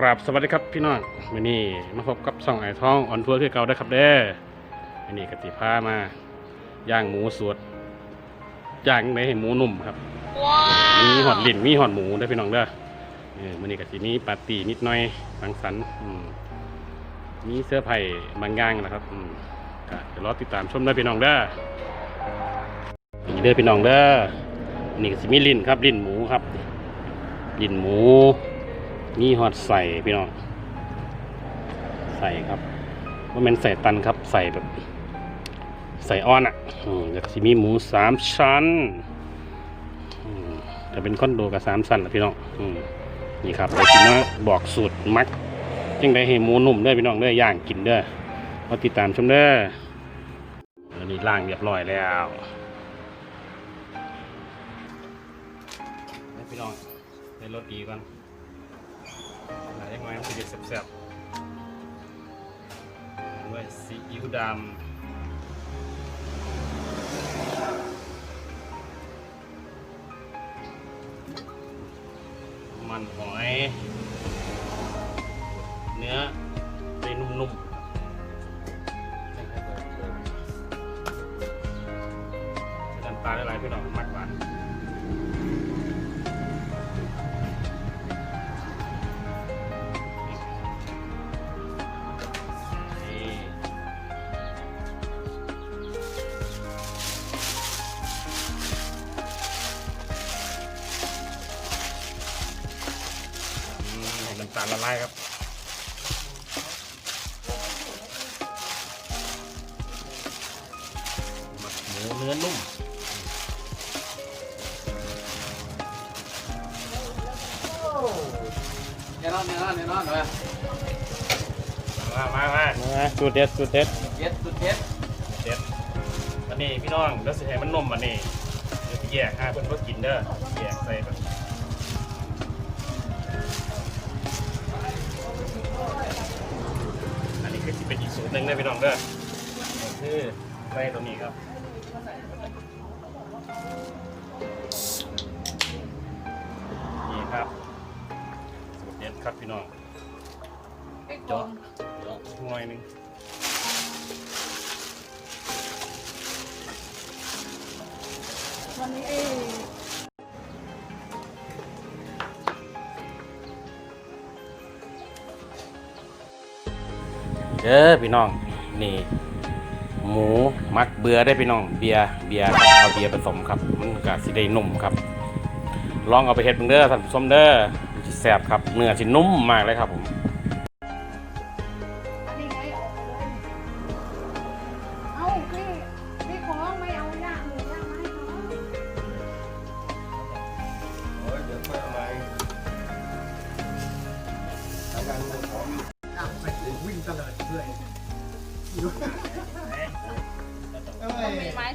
ครับสวัสดีครับพี่น้องวันนี้มาพบกับช่องไอ้ท้องออนทัวร์คือเก่าได้อครับเด้ออันนี้กติพามาย่างหมูสดย่างในให้หมูนุ่มครับมีหอดลิ่นมีหอดหมูได้อพี่น้องเด้อเออวันนี้กติมีปาร์ตี้นิดหน่อยสังสรรค์อืมมีเสื้อไผ่บางอย่างนะครับอืมก็เดี๋ยวรอติดตามชมได้อพี่น้องเด้อนี่เด้อพี่น้องเด้ออันนี่ก็สิมีลิ่นครับลิ่นหมูครับ ลิ่นหมู มีหอดใส่พี่น้อง ใส่ครับว่ามันใส่ตันครับ ใส่แบบ ใส่อ้อนอะอืมแล้วก็สิมีหมูสามชั้นอืมแต่เป็นคอนโดกับสามชั้นแหละพี่น้องอนี่ครับเดี๋ยวกินนะบอกสูตรมักยังได้ให้หมูนุ่มด้วยพี่น้องด้วยย่างกินด้อมาติดตามชมเด้ออันนี้ล่างเรียบร้อยแล้วให้พี่น้องได้รสดีก่อน หลายยังไงมันจะเด็ดแซ่บๆด้วยซีอิ๊วดำมันหอย เนื้อาลละลายครับหมักหมูเนื้อนุ่มเดี๋ยวรอดเดี๋ยวรอดเดี๋ยวรอดเลยมามามามาสูตรเด็ดสูตรเด็ดเย็ดสุดเย็ดเด็ดอันนี้พี่น้องแล้วสิให้มันนมอันนี้เดี๋ยวพี่แยกให้เพื่อนก็กินเด้อแยกใส่แบบ เป็นอีกสูตรหนึ่งเลยพี่น้องเด้อคือใส่ตัวนี้ครับนี่ครับสูตรเด็ดครับพี่น้องจาะเจาะหน่อยหนึงวันนี้ เด้อพี่น้องนี่ หมูมักเบื่อได้พี่น้อง เบียร์เบียร์ครับเอาเบียร์ผสมครับ มันก็สิได้นุ่มครับ ลองเอาไปเฮ็ดเบิ่งเด้อท่านผู้ชมเด้อมันสิแซ่บครับเนื้อสินุ่มมากเลยครับผม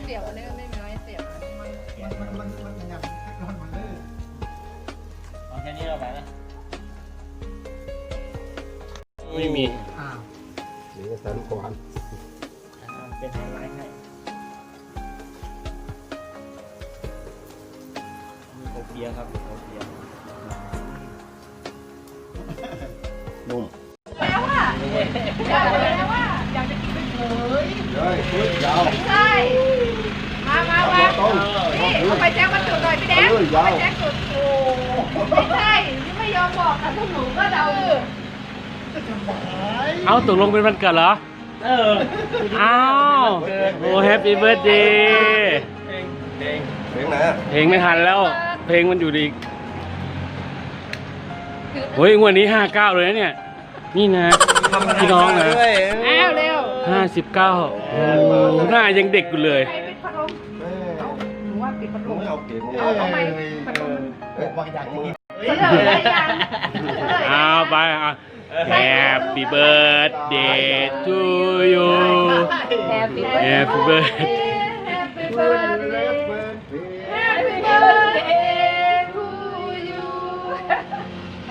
เสียบอันนี้มันไม่มีไม้เสียบมันมันมันมันมันยังนอนมันเลยเอาแค่นี้เราไปนะไม่มีอ้าวหรือสันขวานเป็นไฮไลท์ให้มีโคเฟียครับโคเฟียนุ่มแล้วว่าอยากแล้วว่าอยากจะกินเป็นเฉยเฮ้ยยาวไม่ใช่ มามามานี่เอาไปแจ้งมาจุดหน่อยพี่แดงเอาไปแจ้งจุดโอ้ไม่ใช่นี่ไม่ยอมบอกกันทุกหนูก็เดาเอาตกลงเป็นวันเกิดเหรอ เอออ้าวโอ้แฮปปี้เบิร์ดเดย์เพลงเพลงเพลงไหนเพลงไม่ทันแล้ว เพลงมันอยู่ดีเฮ้ยงวดนี้ห้าเก้าเลยนะเนี่ย นี่นะพี่น้องนะอ้าวเร็วห้าสิบเก้าโอ้หน้ายังเด็กอยู่เลยใครปิ ว่าปิดพัดลม ไม่เอาเก่ง เอาทำไมพัดลม บางอย่างนี้ เฉลยได้ยังเฉลย เอาไปอ่ะ Happy birthday to you Happy Happy birthday Happy birthday Happy birthday to you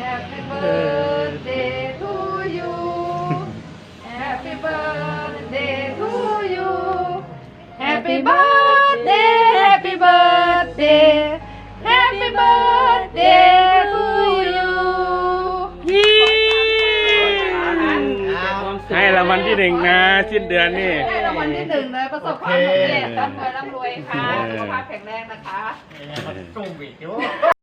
Happy birthday to you Happy birthday to you Happy birthday ที่หนึ่งนะสิ้นเดือนนี่ ได้รางวัลที่หนึ่งเลยประสบความสำเร็จร่ำรวยร่ำรวยค่ะสุขภาพแข็งแรงนะคะตุ้มอีก